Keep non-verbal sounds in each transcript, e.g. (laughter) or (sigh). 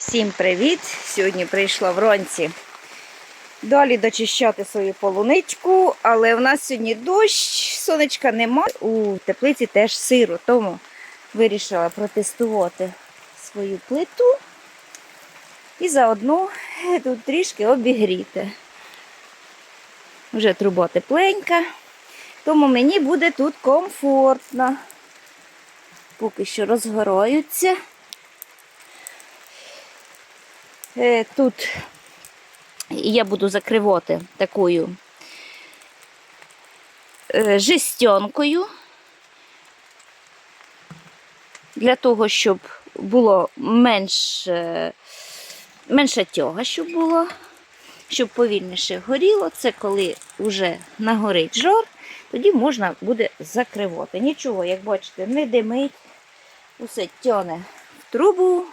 Всім привіт! Сьогодні прийшла вранці далі дочищати свою полуничку, але в нас сьогодні дощ, сонечка нема. У теплиці теж сиро, тому вирішила протестувати свою плиту і заодно тут трішки обігріти. Вже труба тепленька, тому мені буде тут комфортно. Поки що розгораються. Е, Тут я буду закривати такою е, жестянкою для того, щоб було менше, менша тяга, щоб було, щоб повільніше горіло. Це коли вже нагорить жар, тоді можна буде закривати. Нічого, як бачите, не димить, усе тяне в трубу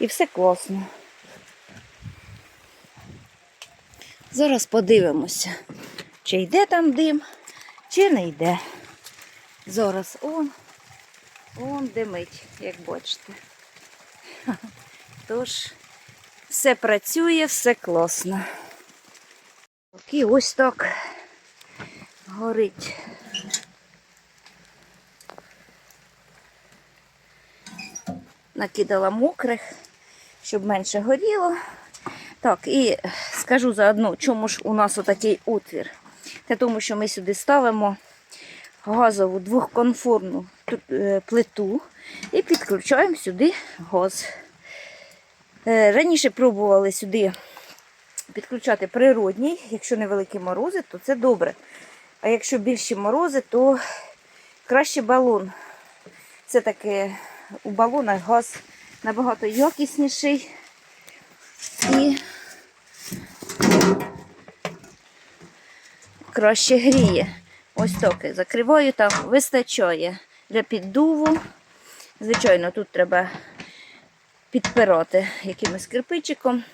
і все класно. Зараз подивимося, чи йде там дим, чи не йде. Зараз он, он димить, як бачите. Тож, все працює, все класно. І ось так горить. Накидала мокрих, щоб менше горіло. Так, і скажу заодно, чому ж у нас отакий отвір. Це тому, що ми сюди ставимо газову двохконформну е, плиту і підключаємо сюди газ. Е, Раніше пробували сюди підключати природній, якщо невеликі морози, то це добре. А якщо більші морози, то краще балон. Це таке у балонах газ набагато якісніший. І краще гріє. Ось так. Закриваю, там вистачає для піддуву. Звичайно, тут треба підпирати якимось кирпичиком.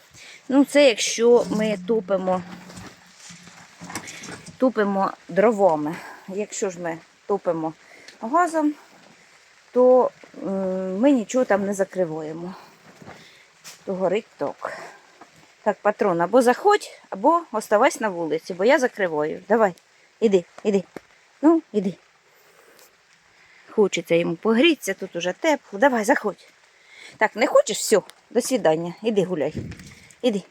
Ну, це якщо ми тупимо, тупимо дровами. Якщо ж ми топимо газом, то ми нічого там не закриваємо. То горить ток. Так, патрон, або заходь, або оставайся на вулиці, бо я закриваю. Давай, іди, іди. Ну, іди. Хочеться йому погрітися, тут уже тепло. Давай, заходь. Так, не хочеш? Все, до свідання. Іди гуляй. Іди.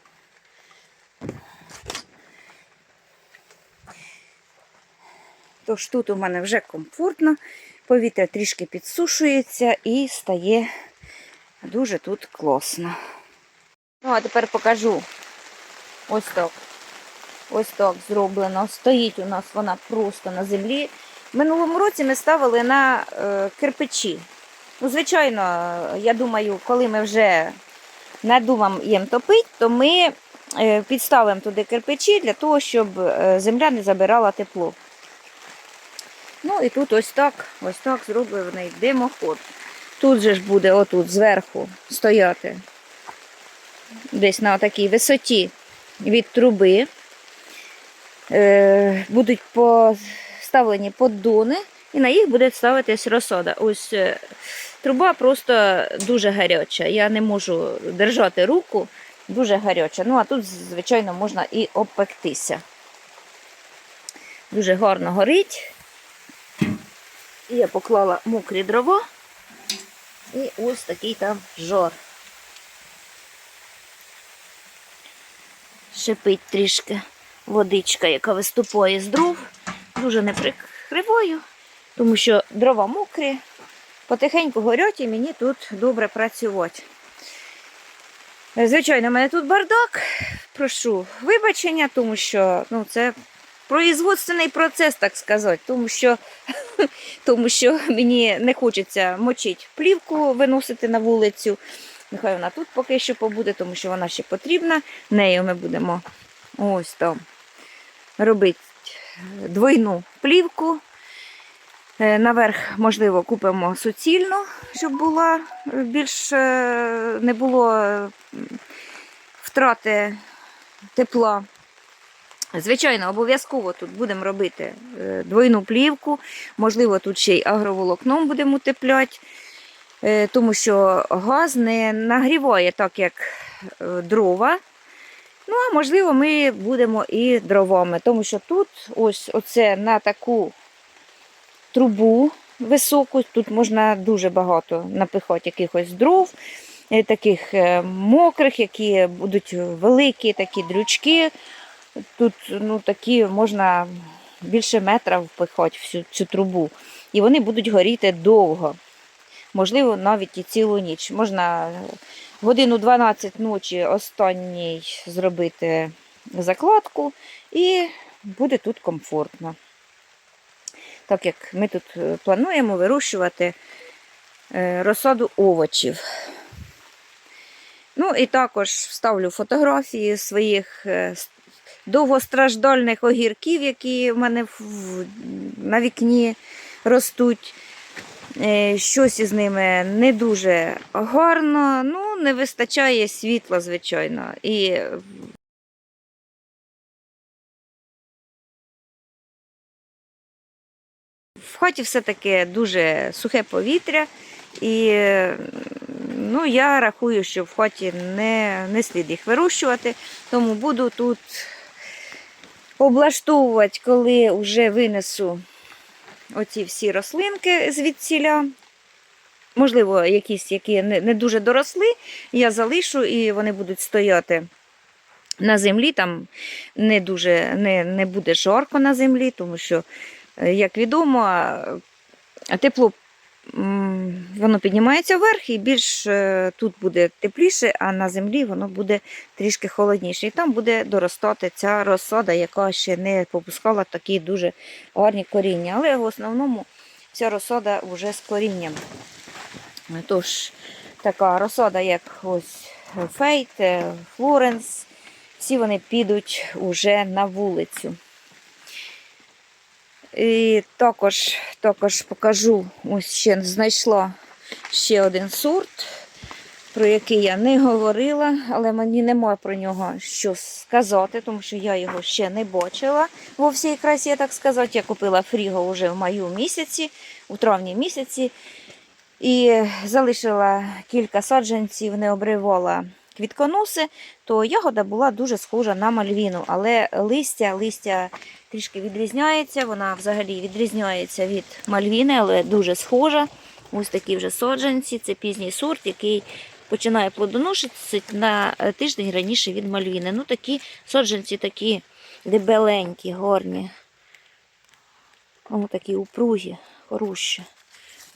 Тож тут у мене вже комфортно, повітря трішки підсушується і стає дуже тут класно. Ну, а тепер покажу. Ось так. Ось так зроблено. Стоїть у нас вона просто на землі. Минулому році ми ставили на е, кирпичі. Ну, звичайно, я думаю, коли ми вже надумаємо топити, то ми е, підставимо туди кирпичі для того, щоб е, земля не забирала тепло. Ну і тут ось так, ось так зроблений димоход. Тут же ж буде отут зверху стояти десь на такій висоті від труби. Е, Будуть поставлені поддони і на їх буде ставитись розсада. Ось е, труба просто дуже гаряча. Я не можу держати руку, дуже гаряча. Ну, а тут, звичайно, можна і обпектися. Дуже гарно горить. Я поклала мокрі дрова. І ось такий там жар. Шипить трішки водичка, яка виступає з дров. Дуже не прикриваю, тому що дрова мокрі, потихеньку горять і мені тут добре працювати. Звичайно, в мене тут бардак. Прошу вибачення, тому що ну, це производственний процес, так сказати, тому що, (laughs) тому що мені не хочеться мочити плівку, виносити на вулицю. Нехай вона тут поки що побуде, тому що вона ще потрібна. Нею ми будемо ось там робити двойну плівку. Е, Наверх, можливо, купимо суцільну, щоб була більш е, не було е, втрати тепла. Звичайно, обов'язково тут будемо робити е, двойну плівку, можливо, тут ще й агроволокном будемо утепляти. Е, тому що газ не нагріває так, як е, дрова. Ну, а можливо, ми будемо і дровами, тому що тут ось оце на таку трубу високу, тут можна дуже багато напихати якихось дров, е, таких мокрих, які будуть великі, такі дрючки. Тут ну, такі можна більше метра впихати всю цю трубу. І вони будуть горіти довго. Можливо, навіть і цілу ніч. Можна годину 12 ночі останній зробити закладку, і буде тут комфортно. Так як ми тут е, плануємо вирощувати е, розсаду овочів. Ну і також вставлю фотографії своїх е, довгостраждальних огірків, які в мене на вікні ростуть. Е, Щось із ними не дуже гарно, ну, не вистачає світла, звичайно. І в хаті все-таки дуже сухе повітря, і ну, я рахую, що в хаті не, не слід їх вирощувати, тому буду тут облаштовувати, коли вже винесу оці всі рослинки звідсіля. Можливо, якісь, які не, дуже доросли, я залишу і вони будуть стояти на землі. Там не дуже не, не буде жарко на землі, тому що, е, як відомо, тепло воно піднімається вверх і більш е, тут буде тепліше, а на землі воно буде трішки холодніше. І там буде доростати ця розсада, яка ще не попускала такі дуже гарні коріння. Але в основному ця розсада вже з корінням. Тож, така розсада, як ось Фейт, е, Флоренс, всі вони підуть уже на вулицю. І також, також покажу, ось ще знайшла ще один сорт, про який я не говорила, але мені немає про нього що сказати, тому що я його ще не бачила во всій красі, так сказати. Я купила фріго вже в маю місяці, у травні місяці. І залишила кілька саджанців, не обривала квітконоси, то ягода була дуже схожа на мальвіну, але листя, листя трішки відрізняється, вона взагалі відрізняється від мальвіни, але дуже схожа. Ось такі вже саджанці, це пізній сорт, який починає плодоношитися на тиждень раніше від мальвіни. Ну такі саджанці такі дебеленькі, гарні. Ось такі упругі, хороші.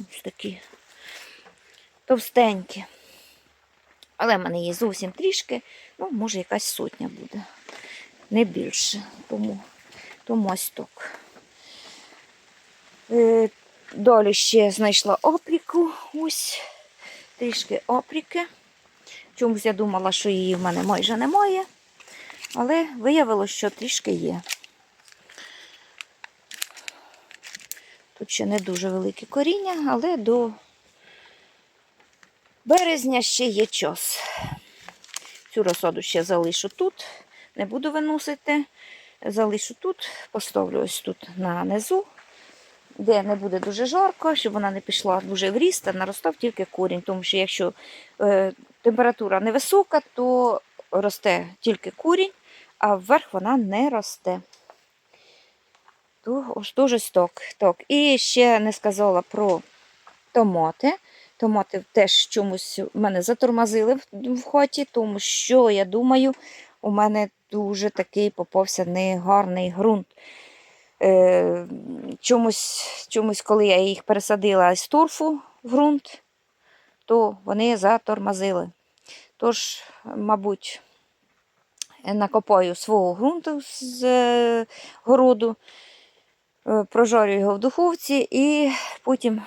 Ось такі товстенькі. Але в мене є зовсім трішки, ну, може, якась сотня буде. Не більше. Тому, тому ось так. Е, далі ще знайшла опріку. Ось трішки опріки. Чомусь я думала, що її в мене майже немає. Але виявилося, що трішки є. Тут ще не дуже велике коріння, але до березня ще є час. Цю розсаду ще залишу тут, не буду виносити. Залишу тут, поставлю ось тут на низу, де не буде дуже жарко, щоб вона не пішла дуже в ріст, а наростав тільки корінь. Тому що якщо е, температура невисока, то росте тільки корінь, а вверх вона не росте. То, ось сток. Так. І ще не сказала про томати. Томати теж чомусь в мене затормозили в- хаті, тому що, я думаю, у мене дуже такий попався негарний ґрунт. Е, чомусь, чомусь, коли я їх пересадила з торфу в ґрунт, то вони затормозили. Тож, мабуть, накопаю свого ґрунту з е, городу, е, прожарю його в духовці і потім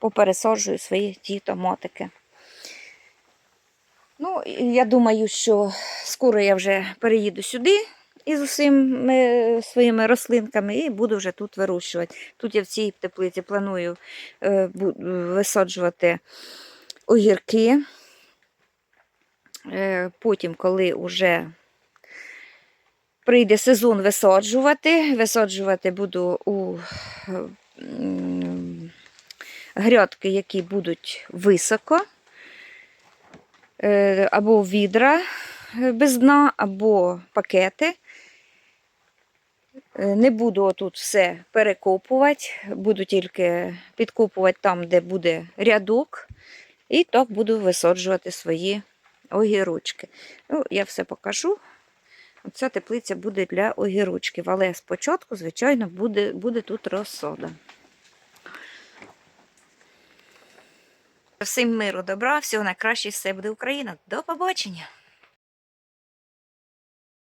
попересаджую свої ті томатики. Ну, я думаю, що скоро я вже переїду сюди із усіми своїми рослинками і буду вже тут вирощувати. Тут я в цій теплиці планую е, висаджувати огірки. Е, Потім, коли вже прийде сезон висаджувати. Висаджувати буду у грядки, які будуть високо, е, або відра е, без дна, або пакети. Е, Не буду тут все перекопувати, буду тільки підкопувати там, де буде рядок, і так буду висаджувати свої огірочки. Ну, я все покажу. Оця теплиця буде для огірочків, але спочатку, звичайно, буде, буде тут розсода. Всім миру, добра, всього найкраще, все буде Україна. До побачення!